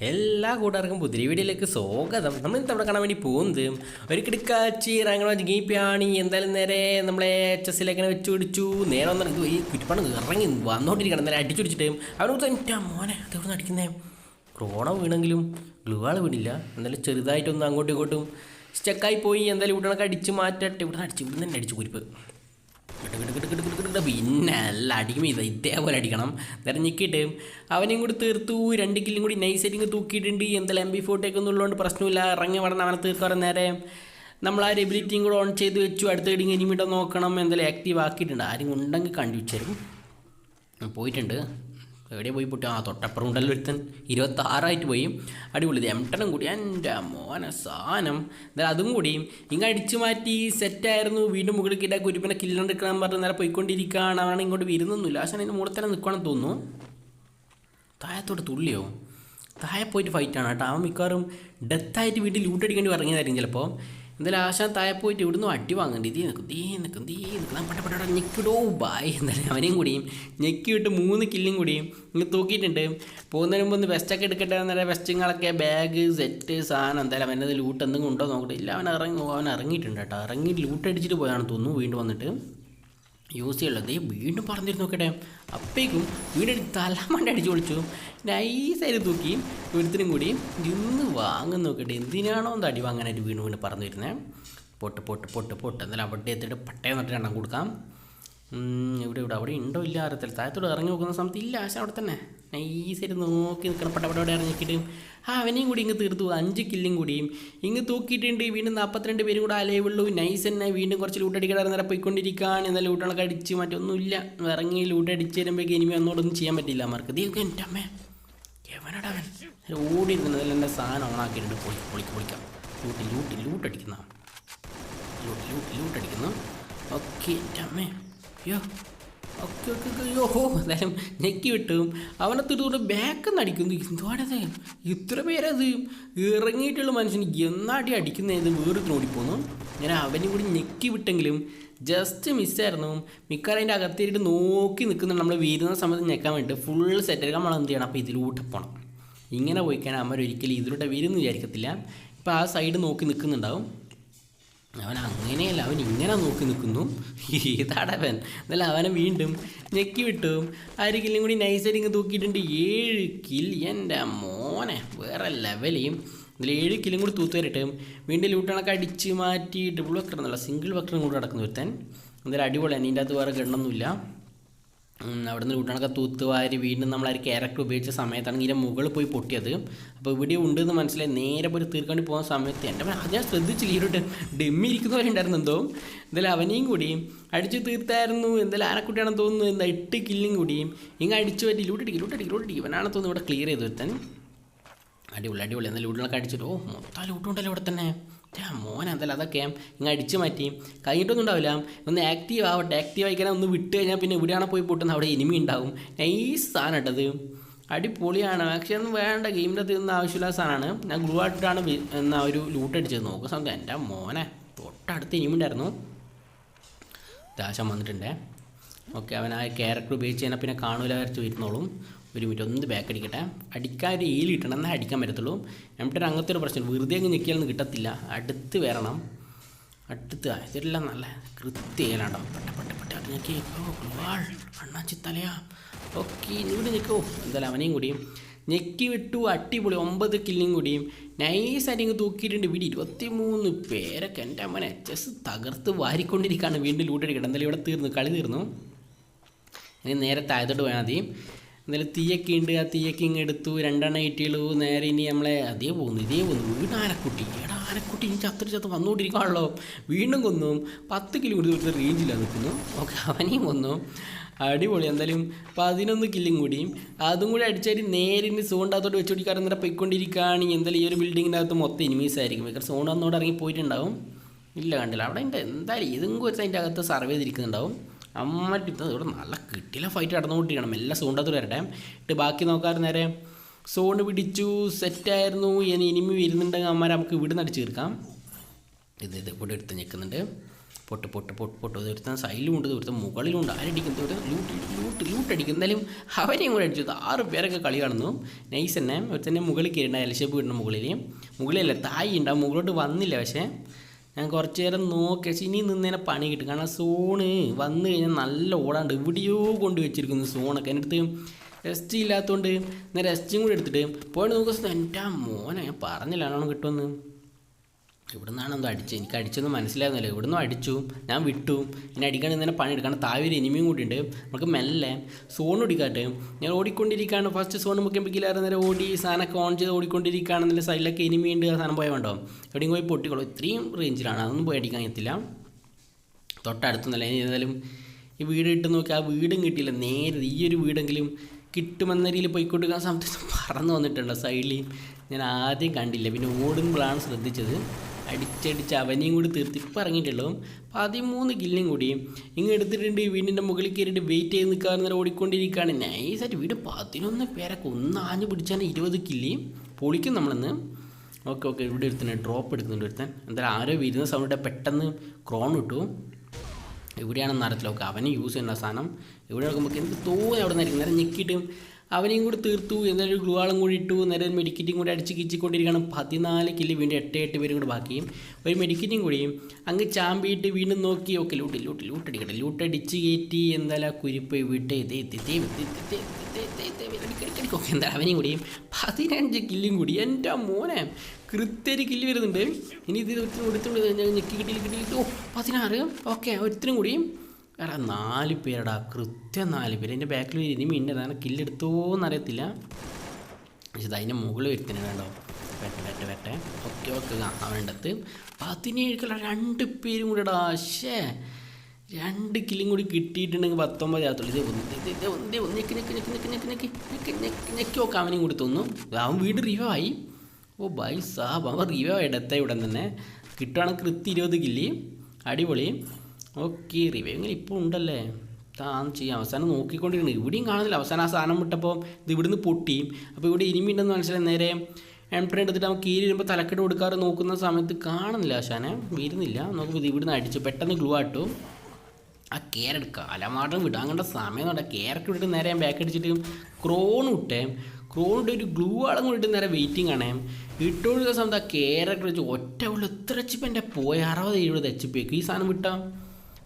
എല്ലാ കൂട്ടുകാർക്കും പുതിയ വീഡിയോയിലേക്ക് സ്വാഗതം. നമ്മൾ ഇന്ന് അവിടെ കാണാൻ വേണ്ടി പോകുന്നത് ഒരു കിടക്കാച്ചി റാങ്ക് ഗെയിപ്പാണ് എന്തായാലും നേരെ നമ്മളെ എച്ച് എസിലേക്ക് വെച്ച് പിടിച്ചു. നേരെ വന്നു ഈ കുറ്റിപ്പണം ഇറങ്ങി വന്നോണ്ടിരിക്കണം നേരെ അടിച്ചു പിടിച്ചിട്ട് അവനോട് എന്റെ മോനെ അതെവിടെ അടിക്കുന്നേ? ക്രോണ വീണെങ്കിലും ഗ്ലൂവാൾ വീണില്ല. എന്തായാലും ചെറുതായിട്ടൊന്ന് അങ്ങോട്ടും ഇങ്ങോട്ടും സ്റ്റക്കായി പോയി. എന്തായാലും ഇവിടെ അടിച്ച് മാറ്റട്ടെ ഇവിടെ അടിച്ച് ഇവിടെ തന്നെ അടിച്ചു കുരിപ്പ്. കിട്ടു കിട്ടു കിട്ട് കിട്ട് പിന്നെ അല്ല അടിക്കുമ്പോൾ ഇത് ഇതേപോലെ അടിക്കണം. നേരം ഞെക്കിയിട്ട് അവനെയും കൂടി തീർത്തു. രണ്ട് കില്ലും കൂടി നൈസ് ആയിട്ട് തൂക്കിയിട്ടുണ്ട്. എന്തായാലും എം ബി ഫോട്ടേക്ക് ഒന്നുള്ളതുകൊണ്ട് പ്രശ്നമില്ല. ഇറങ്ങി വടണം അവനെ തീർക്കാറ് നേരെ നമ്മൾ ആ എബിലിറ്റിയും കൂടെ ഓൺ ചെയ്ത് വെച്ചു. അടുത്ത ഇനിമിട്ട് നോക്കണം. എന്തായാലും ആക്റ്റീവ് ആക്കിയിട്ടുണ്ട്. ആരും ഉണ്ടെങ്കിൽ കണ്ടു തരും. പോയിട്ടുണ്ട്. എവിടെ പോയി പൊട്ടി? ആ തൊട്ടപ്പുറം ഉണ്ടല്ലോ ഒരുത്തൻ ഇരുപത്താറായിട്ട് പോയി. അടിപൊളി. എംട്ടനും കൂടി. എന്റെ മോന സാധനം എന്തായാലും അതും കൂടി. ഇങ്ങ് അടിച്ചു മാറ്റി സെറ്റായിരുന്നു. വീണ്ടും മുകളിൽ കിട്ടാൻ കുരുപ്പിനെ കില്ലെടുക്കണം പറഞ്ഞ് നേരെ പോയിക്കൊണ്ടിരിക്കുകയാണ്. അവനാണ് ഇങ്ങോട്ട് വരുന്നൊന്നുമില്ല. പക്ഷേ അതിന്റെ മുകളിൽ തന്നെ നിൽക്കുകയാണെന്ന് തോന്നുന്നു. താഴത്തോട്ട് തുള്ളിയോ? താഴെ പോയിട്ട് ഫൈറ്റാണ് കേട്ടോ. അവൻ മിക്കവാറും ഡെത്തായിട്ട് വീട്ടിൽ ലൂട്ടടിക്കേണ്ടി ഇറങ്ങിയതായിരിക്കും ചിലപ്പോൾ. എന്തായാലും ആശാൻ താഴെ പോയിട്ട് ഇവിടുന്ന് അടി വാങ്ങേണ്ടി. തീ നിൽക്കും തീ നിൽക്കും തീ നിൽക്കും പട്ട പട്ട ഞെക്കിടോ ബായ്. എന്തായാലും അവനെയും കൂടിയും ഞെക്കി വിട്ട് മൂന്ന് കില്ലും കൂടിയും ഇങ്ങനെ തൂക്കിയിട്ടുണ്ട്. പോകുന്നതിന് മുമ്പ് ഒന്ന് വെസ്റ്റൊക്കെ എടുക്കട്ടെ എന്നേരം വെസ്റ്റിങ്ങളൊക്കെ ബാഗ് സെറ്റ് സാധനം എന്തായാലും അവന്റെ ലൂട്ട് എന്തെങ്കിലും ഉണ്ടോ നോക്കട്ടെ. ഇല്ല അവൻ ഇറങ്ങി അവൻ ഇറങ്ങിയിട്ടുണ്ട് കേട്ടോ. ഇറങ്ങി ലൂട്ട് അടിച്ചിട്ട് പോയാണ് തോന്നുന്നു വീണ്ടും വന്നിട്ട്. യൂസ് ചെയ്യുള്ളത് വീണ്ടും പറഞ്ഞിരുന്നു നോക്കട്ടെ. അപ്പേക്കും വീണ്ടും തലമണ്ട അടിച്ചു വിളിച്ചു നൈസായിട്ട് തൂക്കി ഒരുത്തിനും കൂടി ഇന്ന് വാങ്ങുന്ന നോക്കട്ടെ. എന്തിനാണോ ഒന്ന് അടി വാങ്ങാനായിട്ട് വീണ്ടും വീണ്ടും പറഞ്ഞു വരുന്നത് പൊട്ട് പൊട്ട് പൊട്ട് പൊട്ട്. എന്നാലും അവിടെ എത്തിയിട്ട് പട്ടയം നട്ടിട്ട് എണ്ണം കൊടുക്കാം. ഇവിടെ ഇവിടെ അവിടെ ഉണ്ടോ ഇല്ല അറിയത്തില്ല. താഴത്തോട് ഇറങ്ങി നോക്കുന്ന സമയത്ത് ഇല്ല ആശ അവിടെ തന്നെ. നൈസായിട്ട് നോക്കി നിൽക്കണം. പട്ട പട്ട ഇറങ്ങിക്കിട്ട്. ആ അവനെയും കൂടി ഇങ്ങ് തീർത്തു. അഞ്ച് കില്ലും കൂടിയും. ഇങ്ങ് തൂക്കിയിട്ടുണ്ട്. വീണ്ടും നാൽപ്പത്തിരണ്ട് പേരും കൂടെ അലയുള്ളൂ നൈസ് തന്നെ വീണ്ടും കുറച്ച് ലൂട്ടടിക്കാൻ നേരെ പോയിക്കൊണ്ടിരിക്കുകയാണ് എന്നാൽ ലൂട്ടുകളൊക്കെ അടിച്ച് മറ്റൊന്നുമില്ല. ഇറങ്ങി ലൂട്ടടിച്ച് അടിച്ച് തരുമ്പോഴേക്ക് ഇനിമേ ഒന്നോടൊന്നും ചെയ്യാൻ പറ്റില്ല അവർക്ക് ദൈവം എന്റെ അമ്മേ. എവനടാ അവൻ? ഓടി ഇരുന്നതിൽ എന്റെ സാധനം ഓണാക്കിയിട്ടുണ്ട് പൊളി പൊളിക്ക് പൊളിക്കാം. ലൂട്ട് ലൂട്ട് ലൂട്ട് അടിക്കുന്ന. ലൂട്ട് ലൂട്ട് അടിക്കുന്നു. ഓക്കെ എന്റെ അമ്മേ. അയ്യോ. ഓക്കെ ഓക്കെ അയ്യോ എന്തായാലും ഞെക്കി വിട്ടു. അവനെ തീർത്തോട്ട് ബാക്ക് നിന്ന് അടിക്കുന്നു. എന്തുവാണത് ഇത്ര പേരത് ഇറങ്ങിയിട്ടുള്ള മനുഷ്യന് എന്നാടി അടിക്കുന്നത് വേറൊരു ഓടിപ്പോന്നു ഞാൻ അവനും കൂടി ഞെക്കി വിട്ടെങ്കിലും ജസ്റ്റ് മിസ്സായിരുന്നു മിക്കവാറും അതിന്റെ അകത്തേക്ക് നോക്കി നിൽക്കുന്നുണ്ട് നമ്മൾ വീരുന്ന സമയത്ത് ഞെക്കാൻ വേണ്ടിയിട്ട് ഫുൾ സെറ്റ് എടുക്കാൻ നമ്മൾ എന്ത് ചെയ്യണം? അപ്പോൾ ഇതിലൂട്ട് പോകണം ഇങ്ങനെ പോയിക്കാൻ അമ്മ ഒരിക്കലും ഇതിലൂടെ വീരുന്ന് വിചാരിക്കത്തില്ല. ഇപ്പോൾ ആ സൈഡ് നോക്കി നിൽക്കുന്നുണ്ടാവും. അവൻ അങ്ങനെയല്ല അവൻ ഇങ്ങനെ നോക്കി നിൽക്കുന്നു. ഏതാടവൻ എന്നല്ല അവനെ വീണ്ടും ഞെക്കി വിട്ടു. ആര് കില്ലും കൂടി നൈസായിട്ട് ഇങ്ങ് തൂക്കിയിട്ടുണ്ട്. ഏഴ് കിൽ എന്റെ മോനെ. വേറെ ലെവലെയും ഇതിൽ ഏഴ് കിലും കൂടി തൂത്ത് വീണ്ടും ലൂട്ടണൊക്കെ അടിച്ച് മാറ്റി ഡബിൾ എന്നല്ല സിംഗിൾ വെക്കറും കൂടി നടക്കുന്ന ഒരുത്തൻ. എന്തായാലും അടിപൊളിയാണ്. ഇതിന്റെ അകത്ത് വേറെ ഗണ്ണൊന്നുമില്ല അവിടുന്ന് ലൂട്ടണൊക്കെ തൂത്ത് വാരി വീണ്ടും നമ്മൾ ആ ക്യാരക്ടർ ഉപയോഗിച്ച സമയത്താണ് ഇതിന്റെ മുകളിൽ പോയി പൊട്ടിയത്. അപ്പോൾ ഇവിടെ ഉണ്ടെന്ന് മനസ്സിലായി. നേരെ പോയി തീർക്കാണ്ടി പോകുന്ന സമയത്ത് എന്റെ ഞാൻ ശ്രദ്ധിച്ചില്ല ഈ ഒരു ഡെമ്മി ഇരിക്കുന്നവരുണ്ടായിരുന്നു എന്തോ. എന്തായാലും അവനെയും കൂടി അടിച്ച് തീർത്തായിരുന്നു. എന്തായാലും ആനക്കുട്ടിയാണെന്ന് തോന്നുന്നു. എന്താ എട്ട് കില്ലും കൂടിയും ഇങ്ങനെ അടിച്ചു പറ്റി ലൂട്ടടിക്കും ലൂട്ടടിക്കും ലൂട്ടടിക്കും ഇവനാണെന്ന് തോന്നുന്നു ഇവിടെ ക്ലിയർ ചെയ്തു വരുത്താൻ അടിപൊളി അടിപൊളി. എന്നാൽ ലൂട്ടിലൊക്കെ അടിച്ചിട്ട് ഓ മൊത്തം ലൂട്ടുണ്ടല്ലോ ഇവിടെ തന്നെ. മോനെ എന്തായാലും അതൊക്കെ ഇങ്ങനെ അടിച്ചു മാറ്റി. കഴിഞ്ഞിട്ടൊന്നും ഉണ്ടാവില്ല. ഒന്ന് ആക്റ്റീവ് ആവട്ടെ ആക്റ്റീവ് ആയിക്കാൻ ഒന്ന് വിട്ട് കഴിഞ്ഞാൽ പിന്നെ ഇവിടെയാണ് പോയി പൊട്ടുന്നത് അവിടെ എനിമി ഉണ്ടാവും. നൈസ് സാധനം ഇട്ടത് അടിപൊളിയാണ്. പക്ഷേ ഒന്നും വേണ്ട. ഗെയിമിന്റെ തീർന്ന ആവശ്യമില്ലാത്ത സാധനമാണ്. ഞാൻ ഗ്ലൂ ആയിട്ടാണ് എന്നാ ഒരു ലൂട്ട് അടിച്ചത്. നോക്കുക സമയത്ത് എന്റെ മോനെ തൊട്ടടുത്ത് എനിമി ഉണ്ടായിരുന്നു. ദാശം വന്നിട്ടുണ്ടേ. ഓക്കെ അവൻ ആ ക്യാരക്ടർ ഉപയോഗിച്ച് കഴിഞ്ഞാൽ പിന്നെ കാണൂല വരച്ച് വരുന്നോളും ഒരു മിനിറ്റ് ഒന്ന് ബാക്ക് അടിക്കട്ടെ. അടിക്കാൻ ഒരു ഏലി കിട്ടണം എന്നാൽ അടിക്കാൻ പറ്റത്തുള്ളൂ. നമ്മുടെ അങ്ങനത്തെ ഒരു പ്രശ്നം. വെറുതെ അങ്ങ് ഞെക്കിയാലൊന്നും കിട്ടത്തില്ല. അടുത്ത് വരണം. അടുത്ത് ഇതെല്ലാം നല്ല കൃത്യയിലാണ്ടോ പെട്ട പെട്ട പെട്ട. അത് ഞെക്കി. അണ്ണാച്ചി തലയാ. ഓക്കെ ഇവിടെ ഞെക്കോ. എന്തായാലും അവനെയും കൂടിയും. ഞെക്കി വിട്ടു അടിപൊളി. ഒമ്പത് കില്ലും കൂടിയും. നൈസായിട്ട് ഇങ്ങ് തൂക്കിയിട്ടുണ്ട്. വീട് ഇരുപത്തി മൂന്ന് പേരൊക്കെ എന്റെ അമ്മനെ ചെസ് തകർത്ത് വാരിക്കൊണ്ടിരിക്കുകയാണ് വീണ്ടും ലൂട്ടടിക്കട്ടെ എന്തായാലും ഇവിടെ തീർന്നു. കളി തീർന്നു. ഇനി നേരെ താഴത്തോട്ട് പോയാൽ മതി. എന്തായാലും തീയൊക്കെ ഉണ്ട്. ആ തീയൊക്കെ ഇങ്ങ് എടുത്തു. രണ്ടെണ്ണം ഇട്ടിയുള്ളൂ നേരെ ഇനി നമ്മളെ അതേ പോകുന്നു ഇതേ പോകുന്നു. വീട് ആനക്കുട്ടി. എടാ ആനക്കുട്ടി ഇനി ചത്തൊരു ചത്ത് വന്നുകൊണ്ടിരിക്കുകയാണല്ലോ വീണ്ടും കൊന്നു. പത്ത് കിലോമീറ്റർ റേഞ്ചിലാണ് നിൽക്കുന്നു ഓക്കെ അവനെയും കൊന്നു. അടിപൊളി. എന്തായാലും പതിനൊന്ന് കില്ലും കൂടിയും അതും കൂടി അടിച്ചാൽ നേരെ ഇനി സോണ്ടാത്തോട്ട് വെച്ചുപിടിക്കാറ് നേരെ പോയിക്കൊണ്ടിരിക്കുകയാണ്. എന്തായാലും ഈ ഒരു ബിൽഡിങ്ങിന്റെ അകത്ത് മൊത്തം എനിമീസ് ആയിരിക്കും. കാരണം സോണ്ട് അന്നോട് ഇറങ്ങി പോയിട്ടുണ്ടാവും. ഇല്ല കണ്ടില്ല. അവിടെ ഉണ്ട് എന്തായാലും ഇതും കുറച്ച് അതിന്റെ അകത്ത് സർവേ ചെയ്തിരിക്കുന്നുണ്ടാവും. അമ്മട്ട് ഇത് ഇവിടെ നല്ല കിട്ടിയില്ല ഫൈറ്റ് നടന്നുകൊണ്ടിരിക്കണം എല്ലാം സോണ്ടത്ത് വരട്ടെ. ഇട്ട് ബാക്കി നോക്കാറ് നേരെ. സോണ്ട് പിടിച്ചു സെറ്റായിരുന്നു ഇനി ഇനിമി വരുന്നുണ്ടെങ്കിൽ അമ്മമാരെ നമുക്ക് ഇവിടെ നിന്ന് അടിച്ച് തീർക്കാം ഇത് ഇത് ഇവിടെ എടുത്ത് നിൽക്കുന്നുണ്ട്. പൊട്ട് പൊട്ട് പൊട്ട് പൊട്ട്. ഒരുത്തൻ സൈഡിലുണ്ട് ഒരുത്തൻ മുകളിലുണ്ട് ആരടിക്കുന്നത് ഒരു ലൂട്ട് ലൂട്ട് ലൂട്ട് അടിക്കും? എന്തായാലും അവരെയും കൂടെ അടിച്ചു. ആറ് പേരൊക്കെ കളി കാണുന്നു. നൈസ് തന്നെ. ഒരുത്തന്നെ മുകളിൽ കയറിണ്ട എൽഷേപ്പ് കിട്ടുന്ന മുകളിൽ മുകളിലല്ല തായി ഉണ്ടാവും മുകളിലോട്ട് വന്നില്ല പക്ഷേ. ഞാൻ കുറച്ച് നേരം നോക്കി പക്ഷേ ഇനി നിന്നേനെ പണി കിട്ടും. കാരണം സോണ് വന്നു കഴിഞ്ഞാൽ നല്ല ഓടാണ്ട് എവിടെയോ കൊണ്ട് വെച്ചിരിക്കുന്നു സോണൊക്കെ. എന്റെ അടുത്ത് റെസ്റ്റ് ഇല്ലാത്തതുകൊണ്ട് ഞാൻ റെസ്റ്റും കൂടി എടുത്തിട്ട് പോയിട്ട് നോക്കുന്ന എന്റെ മോനെ? ഞാൻ പറഞ്ഞില്ല കിട്ടുമെന്ന്. ഇവിടെ നിന്നാണ് എന്തോ അടിച്ചത്. എനിക്ക് അടിച്ചൊന്നും മനസ്സിലായിരുന്നില്ല. ഇവിടെ നിന്നും അടിച്ചു. ഞാൻ വിട്ടു. ഇനി അടിക്കാണ്ട് ഇന്നലെ പണിയെടുക്കണം താഴെ ഒരു ഇനിമിയും കൂടി ഉണ്ട്. നമുക്ക് മെല്ലെ സോൺ ഓടിക്കാട്ടെ ഞാൻ ഓടിക്കൊണ്ടിരിക്കുകയാണ് ഫസ്റ്റ് സോൺ മുക്കിയപ്പോഴേക്കില്ലായിരുന്നു നേരെ ഓടി സാധനമൊക്കെ ഓൺ ചെയ്ത് ഓടിക്കൊണ്ടിരിക്കുകയാണെന്നില്ല സൈഡിലൊക്കെ എനിമി ഉണ്ട്. ആ സാധനം പോയാൽ വേണ്ടോ? എവിടെയും പോയി പൊട്ടിക്കോളൂ. ഇത്രയും റേഞ്ചിലാണ് അതൊന്നും പോയി അടിക്കാൻ എത്തില്ല തൊട്ടടുത്തുനിന്നല്ല ഇനി ഏതായാലും ഈ വീട് ഇട്ട് നോക്കി ആ വീടും കിട്ടിയില്ല. നേരെ ഈ ഒരു വീടെങ്കിലും കിട്ടുമെന്ന രീതിയിൽ പോയിക്കൊടുക്കാൻ സമയത്ത് പറന്ന് വന്നിട്ടുണ്ട് സൈഡിൽ ഞാൻ ആദ്യം കണ്ടില്ല. പിന്നെ ഓടുമ്പോഴാണ് ശ്രദ്ധിച്ചത്. അടിച്ചടിച്ച് അവനെയും കൂടി തീർത്ത് ഇപ്പം ഇറങ്ങിയിട്ടുള്ളൂ. പതിമൂന്ന് കില്ലും കൂടി ഇങ്ങ് എടുത്തിട്ടുണ്ട് വീടിന്റെ മുകളിൽ കയറിയിട്ട് വെയിറ്റ് ചെയ്ത് നിൽക്കാൻ നേരം ഓടിക്കൊണ്ടിരിക്കുകയാണ്. നൈസായിട്ട് വീട് പതിനൊന്ന് പേരൊക്കെ ഒന്ന് ആഞ്ഞു പിടിച്ചാണ് ഇരുപത് കില്ലി പൊളിക്കും നമ്മളിന്ന്. ഓക്കെ ഓക്കെ ഇവിടെ ഒരുത്തന്നെ ഡ്രോപ്പ് എടുക്കുന്നുണ്ട് ഒരുത്തൻ. എന്തായാലും ആരോ വരുന്ന സമയത്ത് പെട്ടെന്ന് ക്രോൺ ഇട്ടു. എവിടെയാണെന്ന് അറിയത്തില്ല ഓക്കെ അവന് യൂസ് ചെയ്യുന്ന സാധനം എവിടെ നോക്കുമ്പോൾ എനിക്ക് തോന്നി അവിടെ നിന്ന് നേരെ ഞെക്കിയിട്ട് അവനെയും കൂടി തീർത്തു എന്തായാലും ഗ്ലൂ ആളും കൂടി ഇട്ടു നേരെ മെഡിക്കറ്റും കൂടി അടിച്ച് കിച്ചിക്കൊണ്ടിരിക്കുകയാണ് പതിനാല് കില്ല് വീണ്ടും എട്ട് എട്ട് പേരും കൂടി ബാക്കിയും ഒരു മെഡിക്കറ്റും കൂടി അങ്ങ് ചാമ്പിയിട്ട് വീണ്ടും നോക്കി ഓക്കെ ലൂട്ട് ലൂട്ട് ലൂട്ട് അടിക്കട്ടെ ലൂട്ട് അടിച്ച് കയറ്റി എന്തായാലും ആ കുരിപ്പ് വിട്ട് ഇതേ ഓക്കെ എന്താ അവനെയും കൂടി. പതിനഞ്ച് കില്ലും കൂടി. എന്റെ മോനെ കൃത്യമായിട്ട് കില്ല് വരുന്നുണ്ട്. ഇനി ഇത് ഒരുത്തിനും കൊടുത്തുകൊണ്ട് ഞാൻ ഞെക്കി കിട്ടി കിട്ടി കിട്ടി. ഓ പതിനാറ്. ഓക്കെ ഒരുത്തിനും കൂടി. എടാ നാല് പേരടാ. കൃത്യം നാല് പേര്. എന്റെ ബാക്കിൽ ഇനി മിണ്ട അതാണ് കില്ലെടുത്തോന്നറിയത്തില്ല പക്ഷേ അതിന്റെ മുകളിൽ ഒരുത്തിന് വേണ്ടോ വെട്ടെ വെട്ടെ വെട്ടെ. ഓക്കെ ഓക്കെ അവന്റെ അടുത്ത്. പതിനേഴ് കിലോ രണ്ട് പേരും കൂടെ ഇടാ ശേ രണ്ട് കിലും കൂടി കിട്ടിയിട്ടുണ്ടെങ്കിൽ പത്തൊമ്പത് ആകത്തുള്ളൂ ഇതേ ഒന്ന് ഇതേ ഒന്ന് ഇതേ ഒന്ന് ഞെക്കി ഞെക്കി ഞെക്കി ഞെക്കി ഞെക്കി ഞെക്കി ഞെക്കി ഞെക്കി നോക്കാം അവനെയും കൂടി തോന്നും. അവൻ വീട് റിവൈവ് ആയി. ഓ ബൈ സാബ് അവൻ റിവൈവ് എടുത്ത ഉടൻ തന്നെ. കിട്ടുകയാണെങ്കിൽ കൃത്യം ഇരുപത് കില്ലി. അടിപൊളി. ഓക്കെ റിവൈവ് ഇങ്ങനെ ഇപ്പോൾ ഉണ്ടല്ലേ? താൻ ചെയ്യാം. അവസാനം നോക്കിക്കൊണ്ടിരിക്കുന്നു. ഇവിടെയും കാണുന്നില്ല. അവസാനം ആ സാധനം വിട്ടപ്പോൾ ഇത് ഇവിടുന്ന് പൊട്ടി. അപ്പോൾ ഇവിടെ ഇനിമി ഉണ്ടെന്ന് മനസ്സിലായി. നേരെ എംപ്രൻ എടുത്തിട്ട് അവൻ കീരി വരുമ്പോൾ തലക്കെട്ട് കൊടുക്കാറ് നോക്കുന്ന സമയത്ത് കാണുന്നില്ല ആശാനെ വരുന്നില്ല. നോക്കുമ്പോൾ ഇത് ഇവിടുന്ന് അടിച്ചു. പെട്ടെന്ന് ഗ്ലൂ ആട്ടു ആ കേരട്ട് കാലമാട്ടം വിടാൻ കണ്ട സമയം കണ്ട കെയർക്ക് വിട്ട് നേരെ ഞാൻ ബാക്ക് അടിച്ചിട്ട് ക്രോൺ ഇട്ടേം. ഇട്ട് ഒരു ഗ്ലൂ ആളും കൂടിയിട്ട് നേരെ വെയിറ്റിംഗ് ആണേ. ഇട്ടുകൊടുക്കുന്ന സമയത്ത് ആ കെയറൊക്കെ വെച്ച് ഒറ്റ ഉള്ള എത്ര എച്ച് എന്റെ പോയ. അറുപത് എഴുപത് എച്ച് പി ഈ സാധനം വിട്ടാ.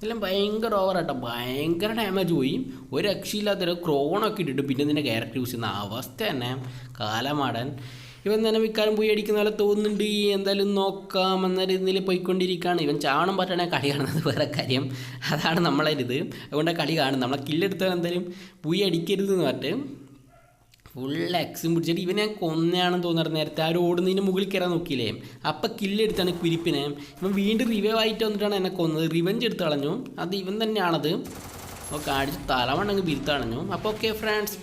എല്ലാം ഭയങ്കര ഓവറാട്ടോ ഭയങ്കര ഡാമേജ് പോയി. ഒരു രക്ഷയില്ലാത്തൊരു ക്രോണൊക്കെ ഇട്ടിട്ട് പിന്നെ നിന്റെ ക്യാരക്ടർ യൂസ് ചെയ്യുന്ന അവസ്ഥ തന്നെ. കാലമാടാൻ. ഇവൻ തന്നെ മിക്കാലും പോയി അടിക്കുന്ന പോലെ തോന്നുന്നുണ്ട്. എന്തായാലും നോക്കാം എന്ന രീതിയിൽ പോയിക്കൊണ്ടിരിക്കുകയാണ് ഇവൻ ചാണം പറ്റണേ കളി കാണുന്നത് വേറെ കാര്യം. അതാണ് നമ്മളെ ഇത് അതുകൊണ്ട് കളി കാണും. നമ്മളെ കില്ലെടുത്താൽ എന്തായാലും പോയി അടിക്കരുത് എന്ന് പറഞ്ഞിട്ട് ഫുൾ എക്സും പിടിച്ചിട്ട് ഇവനെ കൊന്നയാണെന്ന് തോന്നുന്നത് നേരത്തെ. ആ ഓടുന്നതിന് മുകളിൽ കയറാൻ നോക്കിയില്ലേ? അപ്പം കില്ലെടുത്താണ് കുരിപ്പിനെ. ഇവൻ വീണ്ടും റിവൈവ് ആയിട്ട് വന്നിട്ടാണ് എന്നെ കൊന്നത്. റിവഞ്ച് എടുത്ത് കളഞ്ഞു. അത് ഇവൻ തന്നെയാണത്. ഓക്കെ അടിച്ച് തലമണ്ണങ്ങ് ബിരുത്ത് കളഞ്ഞു. അപ്പോൾ ഓക്കെ ഫ്രണ്ട്സ്